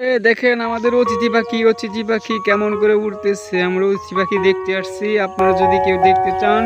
এ দেখেন, আমাদের অতিথি পাখি অতিথি পাখি কেমন করে উঠতেছে আমরা অতিথি পাখি দেখতে আসছি। আপনারা যদি কেউ দেখতে চান